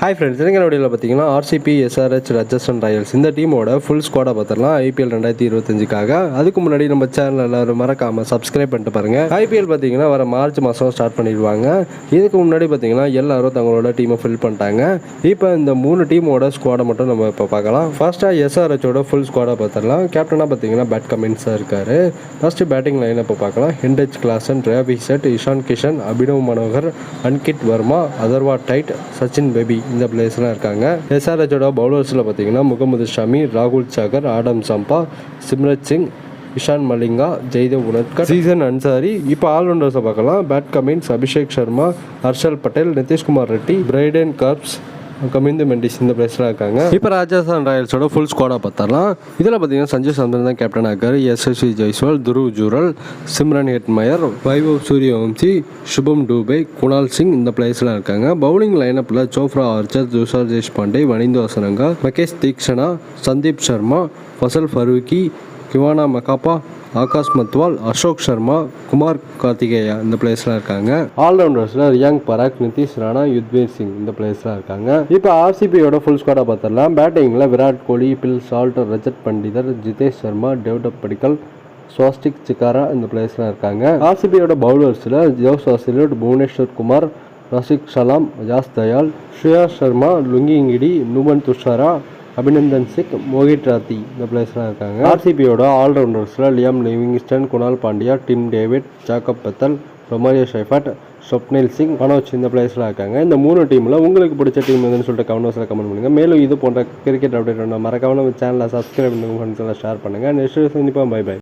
Hi friends இளைஞர் வடிவில் பார்த்தீங்கன்னா ஆர்சிபி எஸ்ஆர்ஹெச் ராஜஸ்தான் ராயல்ஸ் இந்த டீமோட ஃபுல் ஸ்குவாடை பார்த்துடலாம். ஐபிஎல் ரெண்டாயிரத்தி இருபத்தஞ்சுக்காக. அதுக்கு முன்னாடி நம்ம சேனல் எல்லாரும் மறக்காமல் சப்ஸ்கிரைப் பண்ணிட்டு பாருங்கள் ஐபிஎல் பார்த்தீங்கன்னா வர மார்ச் மாதம் ஸ்டார்ட் பண்ணிடுவாங்க. இதுக்கு முன்னாடி பார்த்தீங்கன்னா எல்லாரும் தங்களோட டீமை ஃபில் பண்ணிட்டாங்க. இப்போ இந்த மூணு டீமோட ஸ்குவாடை மட்டும் நம்ம இப்போ பார்க்கலாம். ஃபர்ஸ்ட்டாக எஸ்ஆர்ஹெச்சோட ஃபுல் ஸ்குவாடை பார்த்துடலாம். கேப்டனாக பார்த்தீங்கன்னா பேட் கமின்ஸாக இருக்கார். ஃபஸ்ட்டு பேட்டிங் லைன் இப்போ பார்க்கலாம். ஹெண்டேஜ் கிளாசன் ரேபி செட் இஷான் கிஷன் அபினவ் மனோகர் அன்கிட் வர்மா அதர்வா டைட் சச்சின் பேபி இந்த பிளேயர்ஸ்லாம் இருக்காங்க. எஸ்ஆர்ஹெச்சோட பவுலர்ஸில் பார்த்தீங்கன்னா முகமது ஷமி ராகுல் Chahar Adam Zampa Simrat Singh Ishan Malinga Jaydev Unadkat season Ansari இப்போ ஆல்ரவுண்டர்ஸை பார்க்கலாம். Pat Cummins Abhishek Sharma Harshal Patel Nitish Kumar Reddy Brydon Carse Kamindu Mendis இந்த பிளேஸ்லாம் இருக்காங்க. இப்போ ராஜஸ்தான் ராயல்ஸோட ஃபுல் ஸ்குவாடாக பார்த்தாலாம் இதில் பார்த்தீங்கன்னா சஞ்சய் சந்திரன் தான் கேப்டன் இருக்காரு எஸ்எஸ்வி ஜெய்ஸ்வால் துருவ் ஜூரல் சிம்ரன் ஹெட்மயர் வைபவ் சூரியவம்சி சுபம் டூபே குணால் சிங் இந்த பிளேஸ்லாம் இருக்காங்க. Bowling லைனப்பில் Jofra Archer Tushar Deshpande Wanindu Hasaranga Maheesh Theekshana Sandeep Sharma Fazal Farooqi Kwena மகாப்பா Akash Madhwal Ashok Sharma Kumar Karthikeya இந்த பிளேஸ்லாம் இருக்காங்க. ஆல்ரவுண்டர்ஸில் ரியாங் பராக் நிதிஷ் ராணா யுத்வீர் சிங் இந்த பிளேஸ்லாம் இருக்காங்க. இப்போ ஆர்சிபியோட ஃபுல் ஸ்குவாடாக பார்த்துடலாம் பேட்டிங்கில் விராட் கோலி பில் சால்டர் ரஜத் பண்டிதர் ஜிதேஷ் சர்மா டேவிடப் படிக்கல் ஸ்வாஸ்டிக் சிக்காரா இந்த பிளேயர்ஸ்லாம் இருக்காங்க. ஆர்சிபியோட பவுலர்ஸில் Josh Hazlewood Bhuvneshwar Kumar Rasikh Salam Yash Dayal Suyash Sharma Lungi Ngidi Nuwan Thushara Abhinandan Singh Mohit Rathee இந்த பிளேயர்ஸ்லாம் இருக்காங்க. ஆர்சிபியோட ஆல்ரவுண்டர்ஸில் Liam Livingstone Krunal Pandya Tim David Jacob Bethell Romario Shepherd Swapnil Singh Manoj இந்த பிளேஸ்லாம் இருக்காங்க. இந்த மூணு டீமில் உங்களுக்கு பிடிச்ச டீம் எதுன்னு சொல்லிட்டு கமெண்ட்ஸில் கமெண்ட் பண்ணுங்கள் மேலும் இது போன்ற கிரிக்கெட் அப்டேட் ஒன்று மறக்காமல் நம்ம சேனலை சப்ஸ்கிரைப் பண்ணுங்க ஃப்ரெண்ட்ஸ் எல்லாம் ஷேர் பண்ணுங்கள் நெக்ஸ்ட் சந்திப்போம். By by